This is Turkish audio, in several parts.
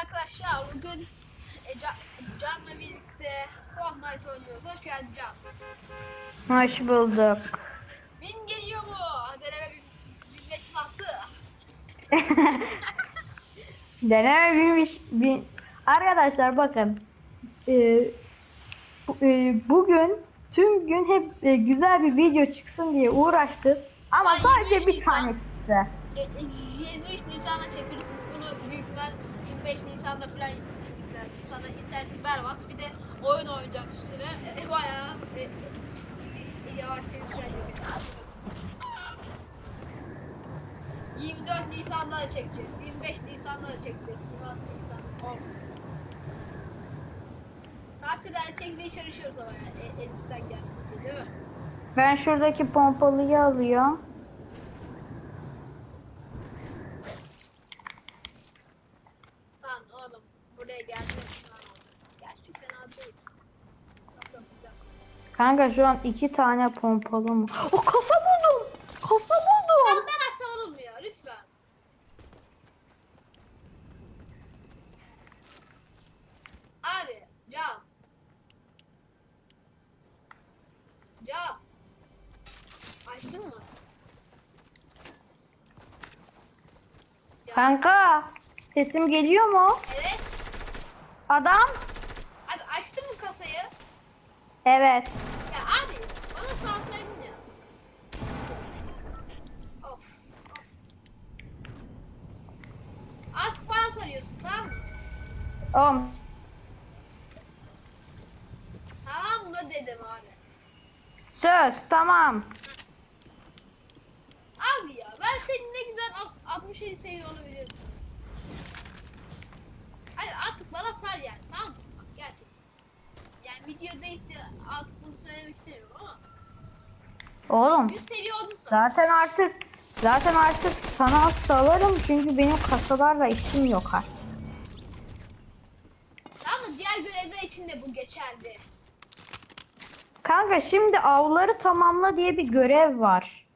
arkadaşlar. Bugün e, Can, Can'la birlikte Fortnite oynuyoruz. Hoş geldin Can. Hoş bulduk. Bin geliyor mu? Deneme bin- 1506. Deneme bilmiş. Bir... Arkadaşlar bakın. Bu- e, bugün tüm gün hep e, güzel bir video çıksın diye uğraştık. Ama Ay, sadece 23 bir Nisan. tane çıktı. E, e, 23 Nisan'da çekiyoruz. Siz bunu büyük ihtimal 25 Nisan'da falan işte, sana internetin berbat. Bir de oyun oynayacağım üstüne. E, bayağı e, e, yavaşça yükleniyor. 24 Nisan'da da çekeceğiz. 25 Nisan'da da çekeceğiz. 26 Nisan. Olmadı. Tatiller çekmeye çalışıyoruz ama yani e, elimizden geldiğince değil mi? Ben şuradaki pompalıyı alıyorum. Lan oğlum buraya geldim şu an oldu. Gerçi fena değil. Bakın güzel. Kanka şu an iki tane pompalı mı? O kasa buldum. Kasa buldum. ben açsam olmuyor lütfen. Abi cam. Cam. Açtın mı? Cam. Kanka sesim geliyor mu? Evet. Adam? Abi açtın mı kasayı? Evet. Ya abi bana salsaydın ya. Of of. Artık bana sarıyorsun tamam mı? Oğlum Tamam mı dedim abi. söz tamam. Abi ya ben seni ne güzel alt- 67 seviyor olabilirim. Hayır artık bana sar yani tamam mı? Bak gerçekten. Yani videodaysa artık bunu söylemek istemiyorum ama Oğlum 100 seviye oldun sonra. zaten artık zaten artık sana salarım çünkü benim kasalarla işim yok artık. Tamam mı? Diğer görevler geçerli. Kanka şimdi avları tamamla diye bir görev var.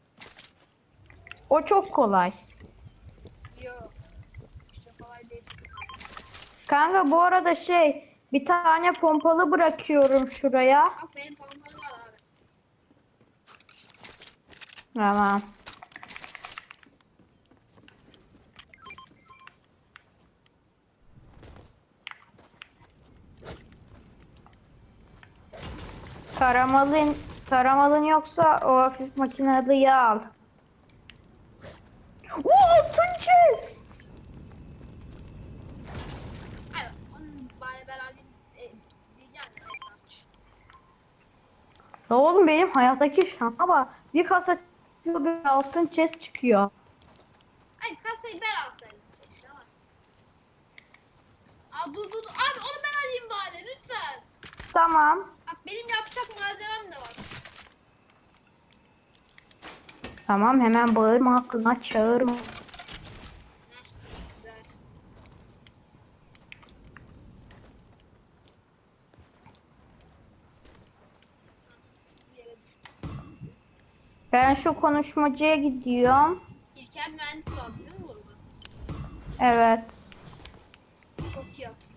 O çok kolay. Yok. İşte kolay değil. Kanka bu arada şey bir tane pompalı bırakıyorum şuraya. Bak benim parmağım var abi. Tamam. Taramalın taramalın yoksa o hafif makinelıyı al. Oo e, aç. Ya oğlum benim hayattaki şansa. Bir kasa çıkıyor bir altın chest çıkıyor. Hayır kasayı ben alsaydım keşke ama. Aa dur dur dur. Abi onu ben alayım bari lütfen. Tamam. Benim yapacak malzemem de var. Tamam hemen bağırma aklına çağırma. Heh, güzel. Bir yere düştü. Ben şu konuşmacıya gidiyorum. İlker mühendis vardı değil mi burada? Evet. Çok iyi hatırlıyorum.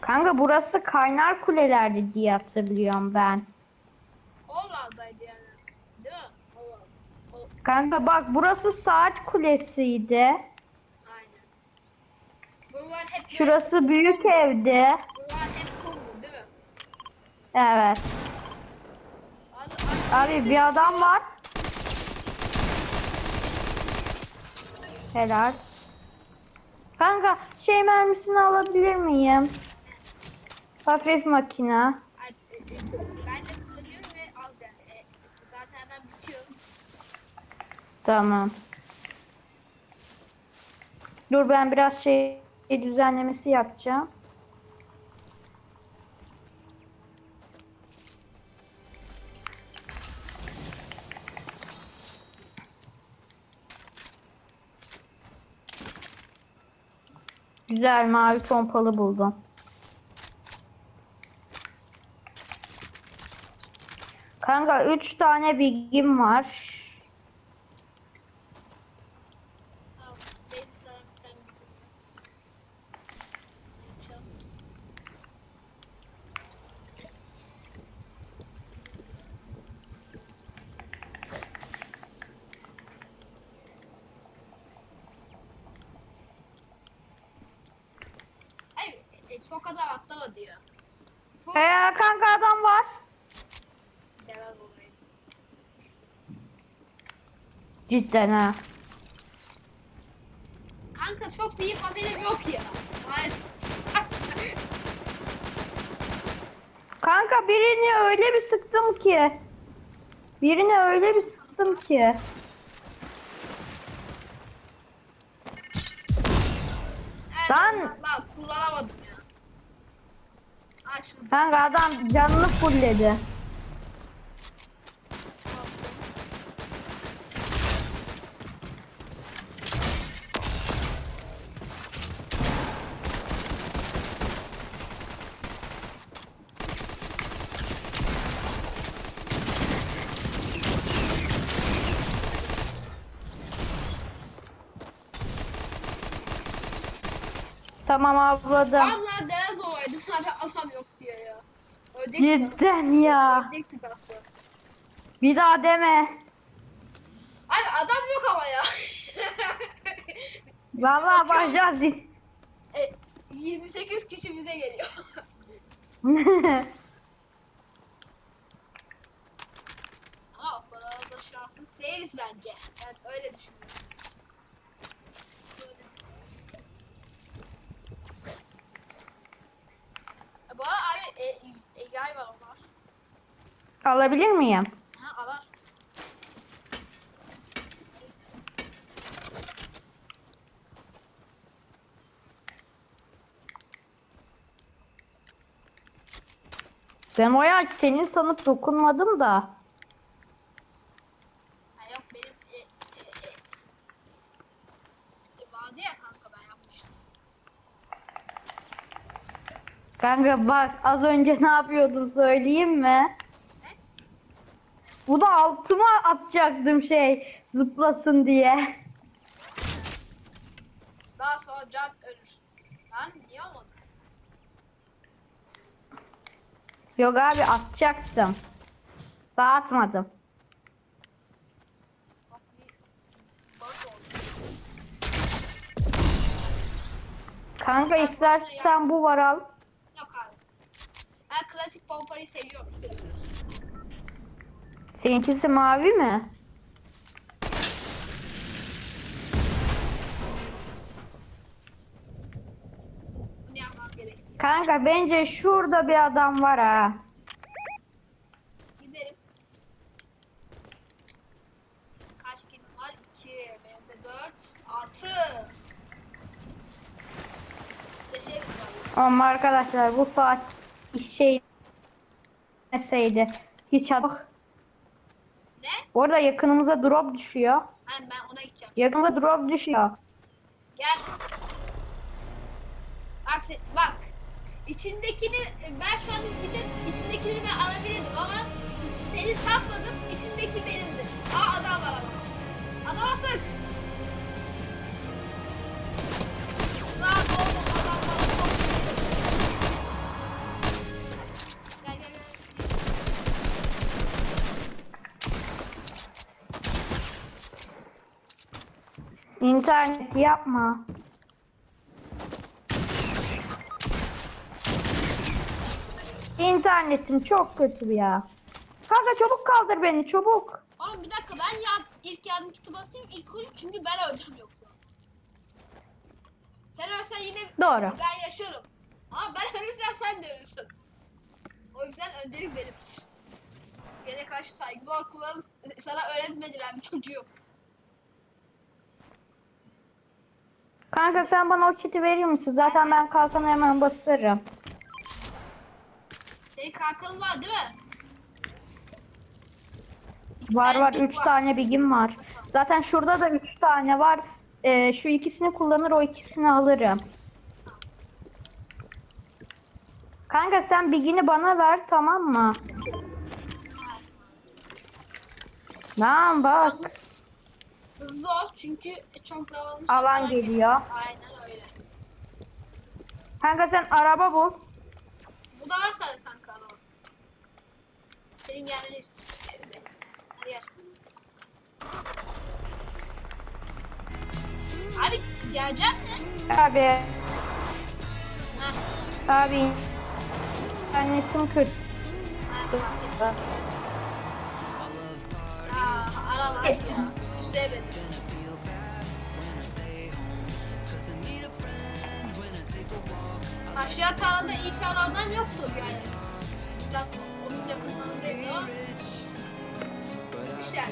Kanka burası kaynar kulelerdi diye hatırlıyorum ben. Oraldaydı yani. Değil mi? Oraldı. O, Kanka bak burası saat kulesiydi. aynen. Bunlar hep Şurası büyük evdi. Bunlar hep kumdu değil mi? Evet. Abi, Abi bir adam var. Helal. Kanka şey mermisini alabilir miyim? Hafif makine. Ay, e, e, Ben de kullanıyorum ve az yani. E, zaten hemen bitiyor. Tamam. Dur ben biraz şey düzenlemesi yapacağım. Güzel mavi pompalı buldum. Kanka 3 tane bilgim var. Tamam. Benim sana bir tane bir Yapacağım. Ay, e, çok adam atlamadı ya. Bu Ee, kanka adam var. demez olayı. Cidden ha. Kanka çok iyi haberim yok ya. Maalesef. Kanka birini öyle bir sıktım ki. Birini öyle bir sıktım ki. Lan! Lan kullanamadım ya. Aa şurada Kanka adam canını fullledi. Tamam avladım. Vallahi deniz olaydım abi adam yok diyor ya. Ölecektik aslında. Cidden ya. Ölecektik aslında. Bir daha deme. Abi adam yok ama ya. Vallahi bakacağız. E, 28 kişi bize geliyor. Ama o kadar da şanssız değiliz bence. Ben öyle düşünüyorum. Düşünüyorum. Bu arada abi e, yay var onlar. Alabilir miyim? Ha alar. Ben o yaş senin sanıp dokunmadım da. Ha yok benim e, e, e, e, vardı ya kanka ben yapmıştım. Kanka bak az önce ne yapıyordun söyleyeyim mi? Bu da altıma atacaktım şey zıplasın diye. Daha sonra can ölür. Lan niye olmadı? Yok abi atacaktım. Daha atmadım. Kanka istersen bu var al. Pomparayı seviyorum. Seninkisi mavi mi? Kanka bence şurada bir adam var ha. Gidelim. Kaç gün var? 2. Benim de 4. 6. İşte şey mi var? Ama arkadaşlar bu saat şey meseydi. Hiç adam. Ne? Orada yakınımıza drop düşüyor. Ben, ben ona gideceğim. Yakınımıza drop düşüyor. Gel. Bak, bak. İçindekini ben şu an gidip içindekini ben alabilirim ama seni sakladım. İçindeki benimdir. Aa adam var ama. Adama sık. Lan İnternet yapma. İnternetim çok kötü ya. Kanka çabuk kaldır beni çabuk. Oğlum bir dakika ben ya ilk yardım kiti basayım ilk oyun çünkü ben öleceğim yoksa. Sen ölsen yine Doğru. ben yaşarım. Ama ben ölürsem sen de ölürsün. O yüzden öncelik benim. Gene karşı saygılı ol kullanırız. Sana öğretmediler bir çocuğum. Kanka sen bana o kiti verir misin? Zaten ben kalkanı hemen basarım. Senin kalkanın var değil mi? Var var Sen 3 var. tane bigim var. Zaten şurada da 3 tane var. Ee, şu ikisini kullanır o ikisini alırım. Kanka sen bigini bana ver tamam mı? Lan bak. Yalnız hızlı ol çünkü çok davranmış. Alan geliyor. Aynen öyle. Kanka sen araba bul. Bu da var zaten kanka ama. Senin gelmeni istiyorum. Evet. Hadi gel. Abi geleceğim mi? Abi. Heh. Abi. Annesim ettim. Aa, araba ya. Süslemedi. Aşağı tarlada inşallah adam yoktur yani. Biraz onun yakınlarındayız ama. Güzel.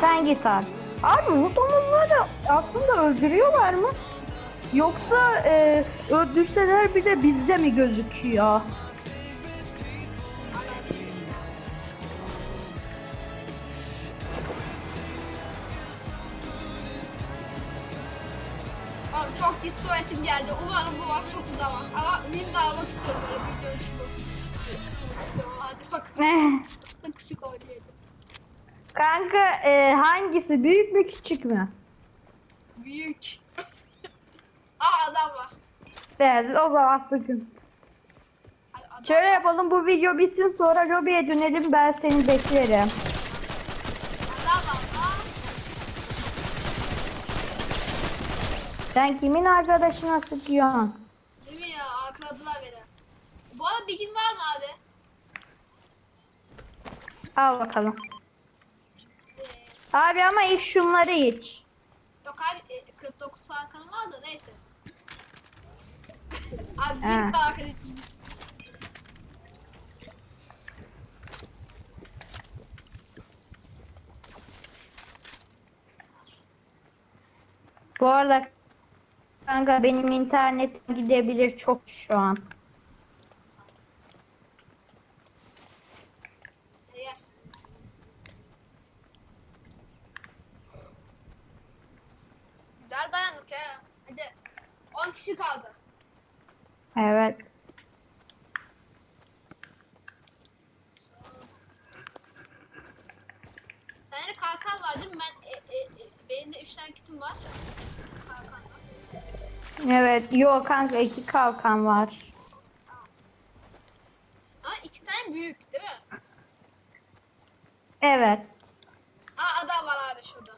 Sen git abi. Abi bu domuzları aslında öldürüyorlar mı? Yoksa e, öldürseler bir de bizde mi gözüküyor? Kanka e, hangisi büyük mü küçük mü? Büyük. Aa adam var. Evet o zaman sıkın. Ay, Adam Şöyle yapalım bu video bitsin sonra lobiye dönelim ben seni beklerim. Adam var. Aa, Sen kimin arkadaşına sıkıyorsun? Değil mi ya? Arkaladılar beni. Bu arada bilgin var mı abi? Al bakalım. Abi ama ilk şunları iç. yok abi e, 49 tane kanım var da neyse. abi bir tane kanı Bu arada kanka benim internetim gidebilir çok şu an. Eğer. Güzel dayandık ya. Hadi 10 kişi kaldı. Evet. Sende kalkan var değil mi? Ben, e, e, e, benim de 3 tane kitim var. Evet. Yok kanka iki kalkan var. Ama 2 tane büyük değil mi? Evet. Aa adam var abi şurada.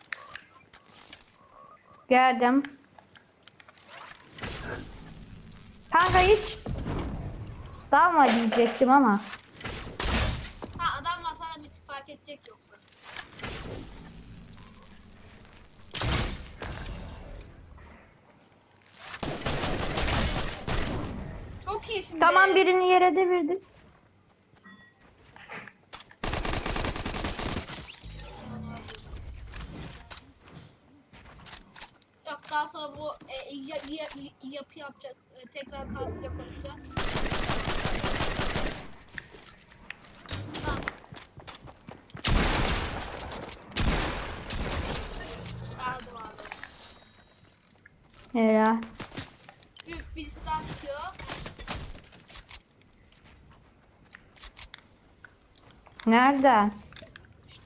Geldim. Kanka hiç dalma diyecektim ama. Ha adam var sana bir fark edecek iyisin Tamam birini yere devirdim. Yok daha sonra bu e, ya, ya, yapı yapacak. E, tekrar kalk yaparız ya. Tamam. Aldım abi. Ya. Üf birisi daha çıkıyor. Nereden? Şu.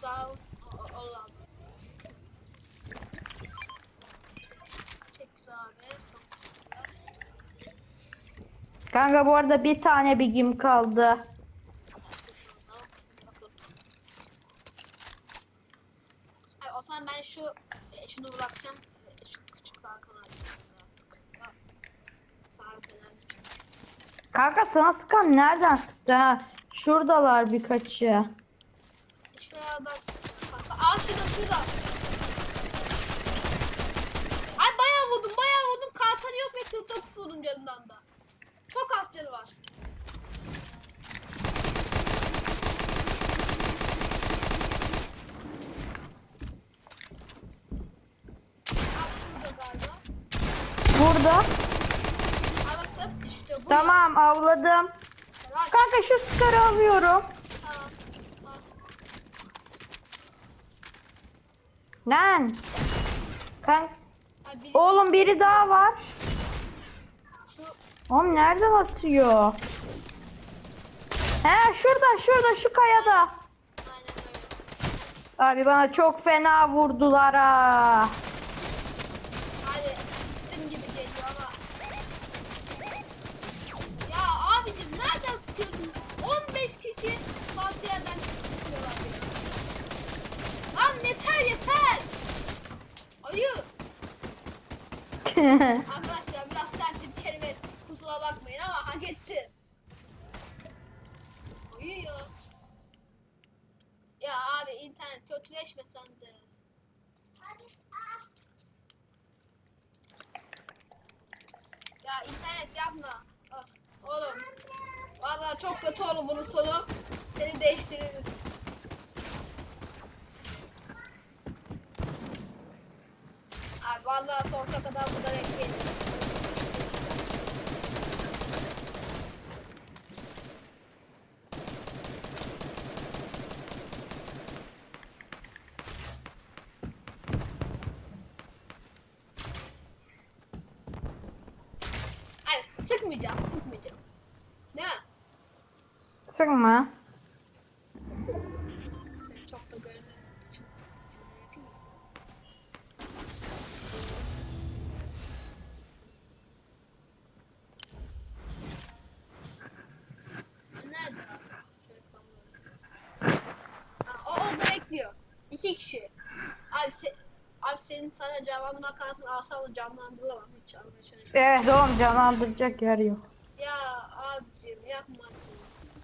Kanka bu arada bir tane bigim kaldı. Ay, o zaman ben şu e, şunu bırakacağım. E, Şu küçük kalkanı. Kanka sana sıkan nereden sıktı ha? Şuradalar birkaçı. Şurada kanka. Aa şurada şurada. Ay bayağı vurdum bayağı vurdum. Kalkanı yok ve 49 vurdum canından da. Çok az canı var. Burada. Alırsın işte bu. Tamam avladım. Kanka şu skarı alıyorum. Tamam. Lan. Kanka. Oğlum biri daha var. Şu Oğlum nereden atıyor? He şurada şurada şu kayada. Abi bana çok fena vurdular ha. Hadi bizim gibi geliyor ama. Ya abicim nereden sıkıyorsun? 15 kişi farklı yerden sıkıyorlar ya. Lan yeter yeter. Ayı. Arkadaşlar biraz sert bir kelime kusura bakmayın ama hak etti. Ayı ya. Abi internet kötüleşme sen de. Ya internet yapma. Bak, Oğlum. Vallahi çok kötü olur bunun sonu. Seni değiştiririz. Abi vallahi sonsuza kadar burada bekleyelim. Hayır sıkmayacağım, sıkmayacağım. Değil mi? Sıkma. Sana canlandırma kalsın asabını canlandıramam hiç anlaşılan. Evet oğlum canlandıracak yer yok. Ya abicim yapmazsınız.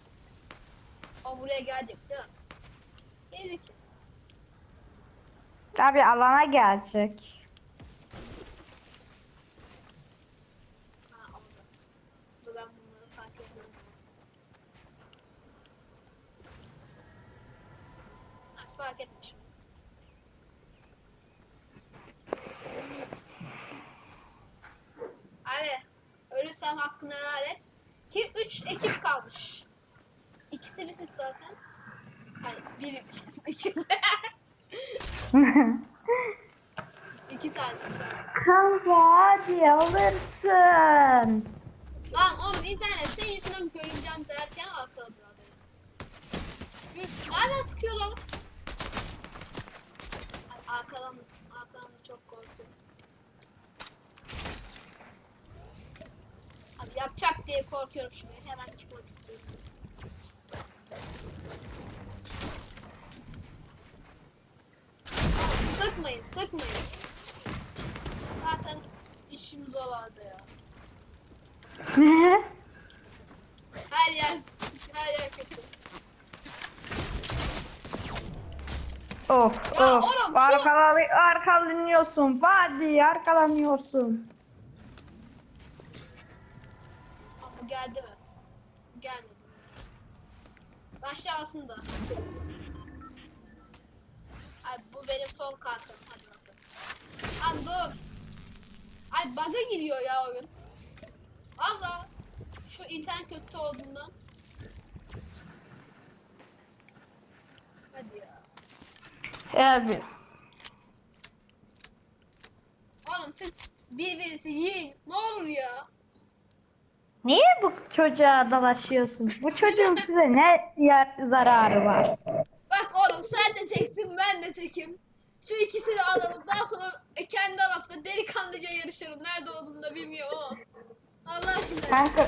O buraya gelecek değil mi? Gelir ki. Abi alana gelecek. Ha orada. Dur ben bunları takip etmem lazım. Ha fark etmiş. Abi ölürsem hakkını helal et. Ki 3 ekip kalmış. İkisi biziz zaten. Hayır biri biziz. İkisi. İki tane sonra. Kanka hadi alırsın. Lan oğlum internette yüzünden göreceğim derken arkaladılar beni. Nereden sıkıyorlar? Ay, arkadan, arkadan da çok korkuyorum. Abi yapacak diye korkuyorum şimdi. Hemen çıkmak istiyorum. Sıkmayın, sıkmayın. Zaten işimiz olardı ya. Her yer her yer kötü. of Ya of. oğlum şu- Arkalan, arkalanıyorsun. Hadi arkalanıyorsun. Ama geldi mi? Gelmedi. Başla aslında. Ay bu benim son kartım. Hadi bakalım. Lan dur. Ay bug'a giriyor ya oyun. Valla. Şu internet kötü olduğundan. Hadi ya. Abi. Oğlum siz birbirinizi yiyin. Ne olur ya. Niye bu çocuğa dalaşıyorsun? Bu çocuğun size ne ya- zararı var? Bak oğlum sen de teksin ben de tekim. Şu ikisini alalım daha sonra e, kendi aramızda delikanlıca yarışırım. Nerede olduğunu da bilmiyor o. Allah aşkına. Kanka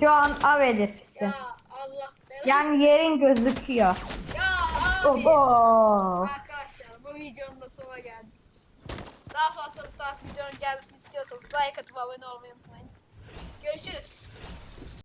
şu an av hedefisi. Ya Allah belanı. Yani yerin gözüküyor. Ya abi. Oho. Arkadaşlar bu videonun da sonuna geldik. Daha fazla bu tarz videonun gelmesini istiyorsanız like atıp abone olmayı unutmayın. Görüşürüz.